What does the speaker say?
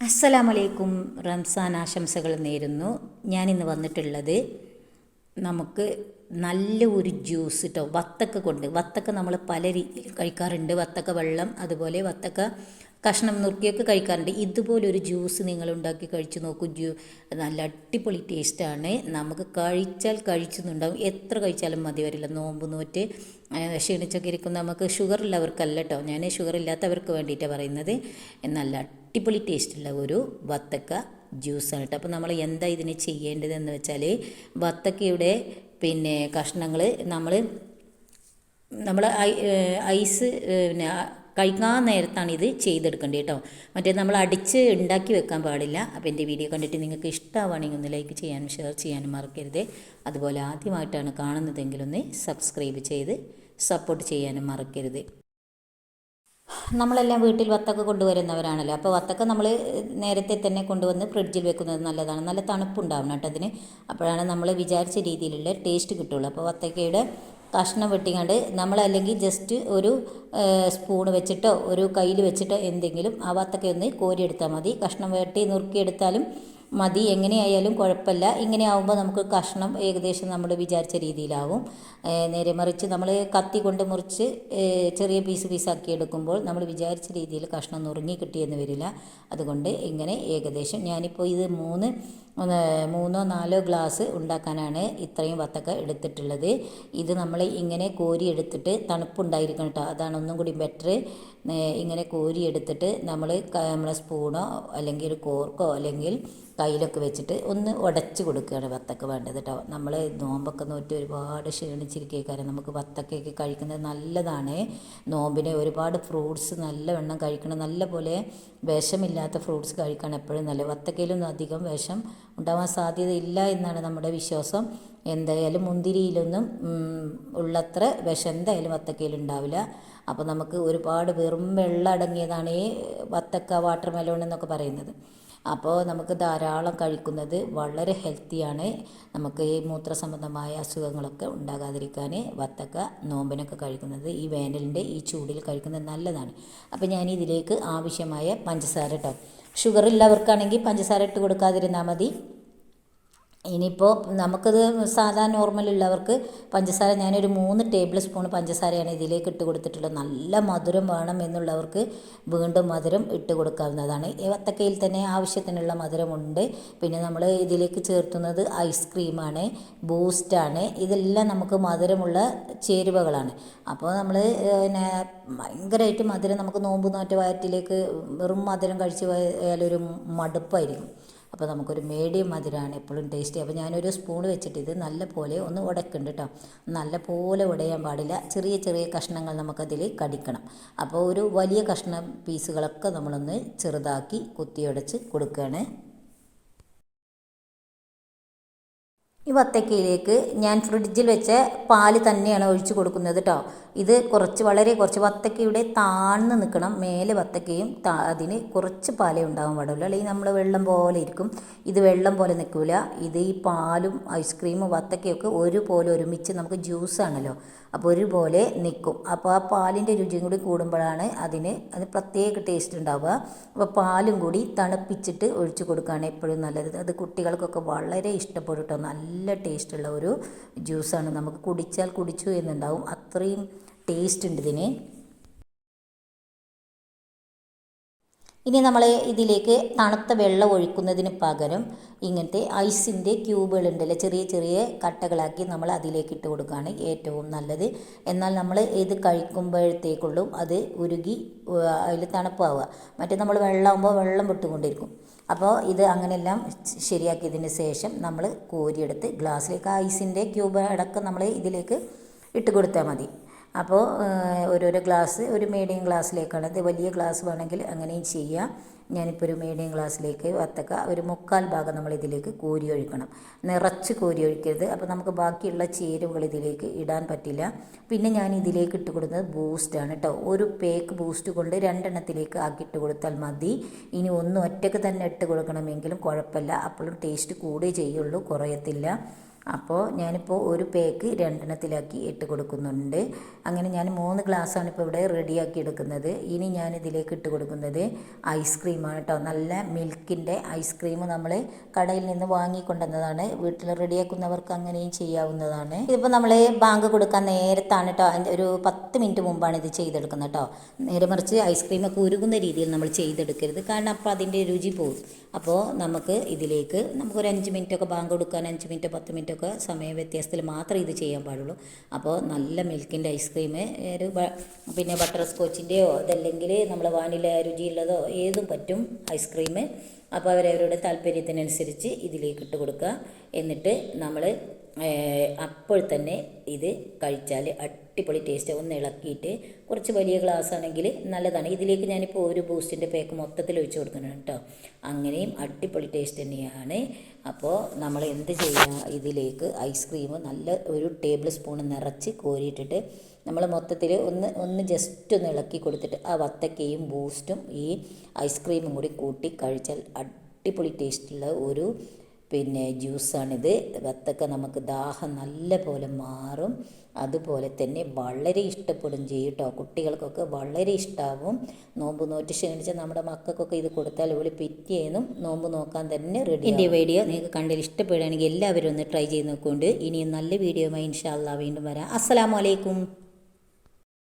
അസ്സലാമലൈക്കും. റംസാൻ ആശംസകൾ നേരുന്നു. ഞാനിന്ന് വന്നിട്ടുള്ളത് നമുക്ക് നല്ല ഒരു ജ്യൂസ് കേട്ടോ വത്തക്ക കൊണ്ട്. വത്തക്ക നമ്മൾ പല രീതിയിൽ കഴിക്കാറുണ്ട്. വത്തക്ക വെള്ളം അതുപോലെ വത്തക്ക കഷ്ണം നുറുക്കിയൊക്കെ കഴിക്കാറുണ്ട്. ഇതുപോലൊരു ജ്യൂസ് നിങ്ങൾ ഉണ്ടാക്കി കഴിച്ചു നോക്കൂ. ജ്യൂ നല്ല അടിപൊളി ടേസ്റ്റാണ്. നമുക്ക് കഴിച്ചാൽ കഴിച്ചെന്നുണ്ടാവും. എത്ര കഴിച്ചാലും മതി വരില്ല. നോമ്പ് നോറ്റ് ക്ഷീണിച്ചൊക്കെ ഇരിക്കുന്ന നമുക്ക് ഷുഗർ ഉള്ളവർക്കല്ല കേട്ടോ ഞാൻ ഷുഗർ ഇല്ലാത്തവർക്ക് വേണ്ടിയിട്ടാണ് പറയുന്നത്. നല്ല അടിപൊളി ടേസ്റ്റുള്ള ഒരു വത്തക്ക ജ്യൂസാണ് കേട്ടോ. അപ്പോൾ നമ്മൾ എന്താ ഇതിന് ചെയ്യേണ്ടതെന്ന് വെച്ചാൽ വത്തക്കയുടെ പിന്നെ കഷ്ണങ്ങൾ നമ്മൾ നമ്മൾ ഐസ് പിന്നെ കഴിക്കാൻ നേരത്താണ് ഇത് ചെയ്തെടുക്കേണ്ടത് കേട്ടോ. മറ്റേ നമ്മൾ അടിച്ച് ഉണ്ടാക്കി വെക്കാൻ പാടില്ല. അപ്പോൾ എന്റെ വീഡിയോ കണ്ടിട്ട് നിങ്ങൾക്ക് ഇഷ്ടമാവുകയാണെങ്കിൽ ഒന്ന് ലൈക്ക് ചെയ്യാനും ഷെയർ ചെയ്യാനും മറക്കരുത്. അതുപോലെ ആദ്യമായിട്ടാണ് കാണുന്നതെങ്കിൽ ഒന്ന് സബ്സ്ക്രൈബ് ചെയ്ത് സപ്പോർട്ട് ചെയ്യാനും മറക്കരുത്. നമ്മളെല്ലാം വീട്ടിൽ വത്തക്ക കൊണ്ടുവരുന്നവരാണല്ലോ. അപ്പോൾ വത്തക്ക നമ്മൾ നേരത്തെ തന്നെ കൊണ്ടുവന്ന് ഫ്രിഡ്ജിൽ വെക്കുന്നത് നല്ലതാണ്. നല്ല തണുപ്പുണ്ടാവണം കേട്ടോ അതിന്. അപ്പോഴാണ് നമ്മൾ വിചാരിച്ച രീതിയിലുള്ള ടേസ്റ്റ് കിട്ടുള്ളൂ. അപ്പോൾ വത്തക്കയുടെ കഷ്ണം വെട്ടിങ്ങാണ്ട് നമ്മളല്ലെങ്കിൽ ജസ്റ്റ് ഒരു സ്പൂണ് വെച്ചിട്ടോ ഒരു കയ്യിൽ വെച്ചിട്ടോ എന്തെങ്കിലും ആ വത്തക്കയൊന്ന് കോരിയെടുത്താൽ മതി. കഷ്ണം വെട്ടി നുറുക്കിയെടുത്താലും മതി എങ്ങനെയായാലും കുഴപ്പമില്ല. ഇങ്ങനെ ആവുമ്പോൾ നമുക്ക് കഷ്ണം ഏകദേശം നമ്മൾ വിചാരിച്ച രീതിയിലാവും. നേരെ മറിച്ച് നമ്മൾ കത്തി കൊണ്ട് മുറിച്ച് ചെറിയ പീസ് പീസാക്കി എടുക്കുമ്പോൾ നമ്മൾ വിചാരിച്ച രീതിയിൽ കഷ്ണം നുറുങ്ങി കിട്ടിയെന്ന് വരില്ല. അതുകൊണ്ട് ഇങ്ങനെ ഏകദേശം ഞാനിപ്പോൾ ഇത് മൂന്ന് മൂന്നോ നാലോ ഗ്ലാസ് ഉണ്ടാക്കാനാണ് ഇത്രയും വത്തക്ക എടുത്തിട്ടുള്ളത്. ഇത് നമ്മൾ ഇങ്ങനെ കോരി എടുത്തിട്ട് തണുപ്പുണ്ടായിരിക്കണം കേട്ടോ. അതാണ് ഒന്നും കൂടി ബെറ്റർ ഇങ്ങനെ കോരി എടുത്തിട്ട് നമ്മൾ നമ്മളെ സ്പൂണോ അല്ലെങ്കിൽ ഒരു കോർക്കോ അല്ലെങ്കിൽ കയ്യിലൊക്കെ വെച്ചിട്ട് ഒന്ന് ഉടച്ച് കൊടുക്കുകയാണ് വത്തക്ക വേണ്ടത് കേട്ടോ. നമ്മൾ നോമ്പൊക്കെ നോറ്റ് ഒരുപാട് ക്ഷീണിച്ചിരിക്കുകയാണ് നമുക്ക് വത്തക്കയൊക്കെ കഴിക്കുന്നത് നല്ലതാണ്. നോമ്പിനെ ഒരുപാട് ഫ്രൂട്ട്സ് നല്ലവണ്ണം കഴിക്കണം. നല്ലപോലെ വിഷമില്ലാത്ത ഫ്രൂട്ട്സ് കഴിക്കണം എപ്പോഴും നല്ല വത്തക്കയിലൊന്നും അധികം വിഷം ഉണ്ടാവാൻ സാധ്യതയില്ല എന്നാണ് നമ്മുടെ വിശ്വാസം. എന്തായാലും മുന്തിരിയിലൊന്നും ഉള്ളത്ര വിഷം എന്തായാലും വത്തക്കയിൽ ഉണ്ടാവില്ല. അപ്പോൾ നമുക്ക് ഒരുപാട് വെറും വെള്ളം അടങ്ങിയതാണ് ഈ വത്തക്ക വാട്ടർ മെലോൺ എന്നൊക്കെ പറയുന്നത്. അപ്പോൾ നമുക്ക് ധാരാളം കഴിക്കുന്നത് വളരെ ഹെൽത്തിയാണ് നമുക്ക് ഈ മൂത്ര സംബന്ധമായ അസുഖങ്ങളൊക്കെ ഉണ്ടാകാതിരിക്കാൻ വത്തക്ക നോമ്പിനൊക്കെ കഴിക്കുന്നത് ഈ വേനലിന്റെ ഈ ചൂടിൽ കഴിക്കുന്നത് നല്ലതാണ്. അപ്പോൾ ഞാൻ ഇതിലേക്ക് ആവശ്യമായ പഞ്ചസാര കേട്ടോ ഷുഗർ ഉള്ളവർക്കാണെങ്കിൽ പഞ്ചസാര ഇട്ട് കൊടുക്കാതിരുന്നാൽ മതി. ഇനിയിപ്പോൾ നമുക്കത് സാധാ നോർമലുള്ളവർക്ക് പഞ്ചസാര ഞാനൊരു മൂന്ന് ടേബിൾ സ്പൂൺ പഞ്ചസാരയാണ് ഇതിലേക്ക് ഇട്ട് കൊടുത്തിട്ടുള്ളത്. നല്ല മധുരം വേണം എന്നുള്ളവർക്ക് വീണ്ടും മധുരം ഇട്ട് കൊടുക്കാവുന്നതാണ്. ഏത്തക്കയിൽ തന്നെ ആവശ്യത്തിനുള്ള മധുരമുണ്ട്. പിന്നെ നമ്മൾ ഇതിലേക്ക് ചേർത്തുന്നത് ഐസ്ക്രീമാണ് ബൂസ്റ്റാണ് ഇതെല്ലാം നമുക്ക് മധുരമുള്ള ചേരുവകളാണ്. അപ്പോൾ നമ്മൾ പിന്നെ ഭയങ്കരമായിട്ട് മധുരം നമുക്ക് നോമ്പ് നോറ്റ വയറ്റിലേക്ക് വെറും മധുരം കഴിച്ച് പോയാലൊരു മടുപ്പായിരിക്കും. അപ്പോൾ നമുക്കൊരു മീഡിയം മധുരമാണ് എപ്പോഴും ടേസ്റ്റി അപ്പോൾ ഞാനൊരു സ്പൂൺ വെച്ചിട്ട് ഇത് നല്ല പോലെ ഒന്ന് ഉടക്കുന്നുണ്ട് കേട്ടോ നല്ല പോലെ ഉടയാൻ പാടില്ല. ചെറിയ ചെറിയ കഷ്ണങ്ങൾ നമുക്കതിൽ കടിക്കണം. അപ്പോൾ ഒരു വലിയ കഷ്ണം പീസുകളൊക്കെ നമ്മളൊന്ന് ചെറുതാക്കി കുത്തിയുടച്ച് കൊടുക്കുകയാണ് ഈ വത്തക്കയിലേക്ക് ഞാൻ ഫ്രിഡ്ജിൽ വെച്ച പാൽ തന്നെയാണ് ഒഴിച്ചു കൊടുക്കുന്നത് കേട്ടോ ഇത് കുറച്ച് വളരെ കുറച്ച് വത്തക്കയുടെ താഴ്ന്ന് നിൽക്കണം. മേലെ വത്തക്കയും അതിന് കുറച്ച് പാലേ ഉണ്ടാകാൻ പാടുള്ളൂ. അല്ലെങ്കിൽ നമ്മൾ വെള്ളം പോലെ ഇരിക്കും. ഇത് വെള്ളം പോലെ നിൽക്കില്ല ഇത് ഈ പാലും ഐസ്ക്രീമും വത്തക്കയൊക്കെ ഒരുപോലെ ഒരുമിച്ച് നമുക്ക് ജ്യൂസാണല്ലോ അപ്പോൾ ഒരുപോലെ നിൽക്കും. അപ്പോൾ ആ പാലിന്റെ രുചിയും കൂടി കൂടുമ്പോഴാണ് അതിന് അത് പ്രത്യേക ടേസ്റ്റ് ഉണ്ടാവുക. അപ്പോൾ പാലും കൂടി തണുപ്പിച്ചിട്ട് ഒഴിച്ചു കൊടുക്കുകയാണ് എപ്പോഴും നല്ലത്. അത് കുട്ടികൾക്കൊക്കെ വളരെ ഇഷ്ടപ്പെടും കേട്ടോ നല്ല ടേസ്റ്റുള്ള ഒരു ജ്യൂസാണ്. നമുക്ക് കുടിച്ചാൽ കുടിച്ചു എന്നുണ്ടാവും. അത്രയും ടേസ്റ്റ് ഉണ്ട് ഇതിന്. ഇനി നമ്മൾ ഇതിലേക്ക് തണുത്ത വെള്ളം ഒഴിക്കുന്നതിന് പകരം ഇങ്ങനത്തെ ഐസിന്റെ ക്യൂബുകളുണ്ടല്ലോ ചെറിയ ചെറിയ കട്ടകളാക്കി നമ്മൾ അതിലേക്ക് ഇട്ട് കൊടുക്കുകയാണ് ഏറ്റവും നല്ലത്. എന്നാൽ നമ്മൾ ഇത് കഴിക്കുമ്പോഴത്തേക്കുള്ളും അത് ഉരുകി അതിൽ തണുപ്പാവുക. മറ്റേ നമ്മൾ വെള്ളമാകുമ്പോൾ വെള്ളം വിട്ടുകൊണ്ടിരിക്കും അപ്പോൾ ഇത് അങ്ങനെയെല്ലാം ശരിയാക്കിയതിന് ശേഷം നമ്മൾ കോരിയെടുത്ത് ഗ്ലാസ്സിലേക്ക് ഐസിന്റെ ക്യൂബ് അടക്കം നമ്മൾ ഇതിലേക്ക് ഇട്ട് കൊടുത്താൽ മതി. അപ്പോൾ ഓരോരോ ഗ്ലാസ് ഒരു മീഡിയം ഗ്ലാസ്സിലേക്കാണ് ഇത് വലിയ ഗ്ലാസ് വേണമെങ്കിൽ അങ്ങനെയും ചെയ്യാം. ഞാനിപ്പോൾ ഒരു മീഡിയം ഗ്ലാസ്സിലേക്ക് വത്തക്ക ഒരു മുക്കാൽ ഭാഗം നമ്മൾ ഇതിലേക്ക് കോരി ഒഴിക്കണം. നിറച്ച് കോരി ഒഴിക്കരുത്. അപ്പോൾ നമുക്ക് ബാക്കിയുള്ള ചേരുവകൾ ഇതിലേക്ക് ഇടാൻ പറ്റില്ല. പിന്നെ ഞാൻ ഇതിലേക്ക് ഇട്ട് കൊടുക്കുന്നത് ബൂസ്റ്റാണ് കേട്ടോ ഒരു പേക്ക് ബൂസ്റ്റ് കൊണ്ട് രണ്ടെണ്ണത്തിലേക്ക് ആക്കിയിട്ട് കൊടുത്താൽ മതി. ഇനി ഒന്നും ഒറ്റയ്ക്ക് തന്നെ ഇട്ട് കൊടുക്കണമെങ്കിലും കുഴപ്പമില്ല. അപ്പോഴും ടേസ്റ്റ് കൂടുകയേ ചെയ്യുള്ളൂ കുറയത്തില്ല. അപ്പോൾ ഞാനിപ്പോൾ ഒരു പേക്ക് രണ്ടെണ്ണത്തിലാക്കി ഇട്ട് കൊടുക്കുന്നുണ്ട്. അങ്ങനെ ഞാൻ മൂന്ന് ഗ്ലാസ്സാണ് ഇപ്പോൾ ഇവിടെ റെഡിയാക്കി എടുക്കുന്നത്. ഇനി ഞാൻ ഇതിലേക്ക് ഇട്ട് കൊടുക്കുന്നത് ഐസ്ക്രീമാണ് കേട്ടോ നല്ല മിൽക്കിന്റെ ഐസ്ക്രീം നമ്മൾ കടയിൽ നിന്ന് വാങ്ങിക്കൊണ്ടുവന്നതാണ്. വീട്ടിൽ റെഡിയാക്കുന്നവർക്ക് അങ്ങനെയും ചെയ്യാവുന്നതാണ്. ഇതിപ്പോൾ നമ്മൾ ബാങ്ക് കൊടുക്കാൻ നേരത്താണ് കേട്ടോ ഒരു പത്ത് മിനിറ്റ് മുമ്പാണ് ഇത് ചെയ്തെടുക്കുന്നത് കേട്ടോ നേരെ മറിച്ച് ഐസ്ക്രീമൊക്കെ ഉരുകുന്ന രീതിയിൽ നമ്മൾ ചെയ്തെടുക്കരുത്. കാരണം അപ്പോൾ അതിന്റെ രുചി പോകും അപ്പോൾ നമുക്ക് ഇതിലേക്ക് നമുക്കൊരു അഞ്ച് മിനിറ്റൊക്കെ ബാങ്ക് കൊടുക്കാൻ അഞ്ച് മിനിറ്റോ പത്ത് മിനിറ്റോ ഒക്കെ സമയ വ്യത്യാസത്തിൽ മാത്രമേ ഇത് ചെയ്യാൻ പാടുള്ളൂ. അപ്പോൾ നല്ല മിൽക്കിന്റെ ഐസ്ക്രീം ഒരു പിന്നെ ബട്ടർ സ്കോച്ചിന്റെയോ അതല്ലെങ്കിൽ നമ്മൾ വാനില രുചിയുള്ളതോ ഏതും പറ്റും ഐസ്ക്രീം അപ്പോൾ അവരവരുടെ താല്പര്യത്തിനനുസരിച്ച് ഇതിലേക്ക് ഇട്ട് കൊടുക്കുക. എന്നിട്ട് നമ്മൾ അപ്പോൾ തന്നെ ഇത് കഴിച്ചാൽ അടിപൊളി ടേസ്റ്റ് ഒന്ന് ഇളക്കിയിട്ട് കുറച്ച് വലിയ ഗ്ലാസ് ആണെങ്കിൽ നല്ലതാണ്. ഇതിലേക്ക് ഞാനിപ്പോൾ ഒരു ബൂസ്റ്റിന്റെ പേക്ക് മൊത്തത്തിൽ ഒഴിച്ചു കൊടുക്കണം കേട്ടോ. അങ്ങനെയും അടിപൊളി ടേസ്റ്റ് തന്നെയാണ്. അപ്പോൾ നമ്മൾ എന്ത് ചെയ്യുക? ഇതിലേക്ക് ഐസ്ക്രീം നല്ല ഒരു ടേബിൾ സ്പൂൺ നിറച്ച് കോരിയിട്ടിട്ട് നമ്മൾ മൊത്തത്തിൽ ഒന്ന് ഒന്ന് ജസ്റ്റ് ഒന്ന് ഇളക്കി കൊടുത്തിട്ട് ആ വത്തക്കയും ബൂസ്റ്റും ഈ ഐസ്ക്രീമും കൂടി കൂട്ടി കഴിച്ചാൽ അടിപൊളി ടേസ്റ്റുള്ള ഒരു പിന്നെ ജ്യൂസാണിത്. വത്തക്ക നമുക്ക് ദാഹം നല്ല പോലെ മാറും. അതുപോലെ തന്നെ വളരെ ഇഷ്ടപ്പെടും ചെയ്യും കേട്ടോ കുട്ടികൾക്കൊക്കെ വളരെ ഇഷ്ടമാവും നോമ്പ് നോറ്റ് ക്ഷണിച്ച് നമ്മുടെ മക്കൾക്കൊക്കെ ഇത് കൊടുത്താൽ ഇവിടെ പിറ്റേന്നും നോമ്പ് നോക്കാൻ തന്നെ റെഡി എന്റെ വീഡിയോ നിങ്ങൾക്ക് കണ്ടിൽ ഇഷ്ടപ്പെടുകയാണെങ്കിൽ എല്ലാവരും ഒന്ന് ട്രൈ ചെയ്ത് നോക്കുകൊണ്ട് ഇനിയും നല്ല വീഡിയോയുമായി ഇൻഷാല്ലാ വീണ്ടും വരാം. അസ്സലാമു അലൈക്കും.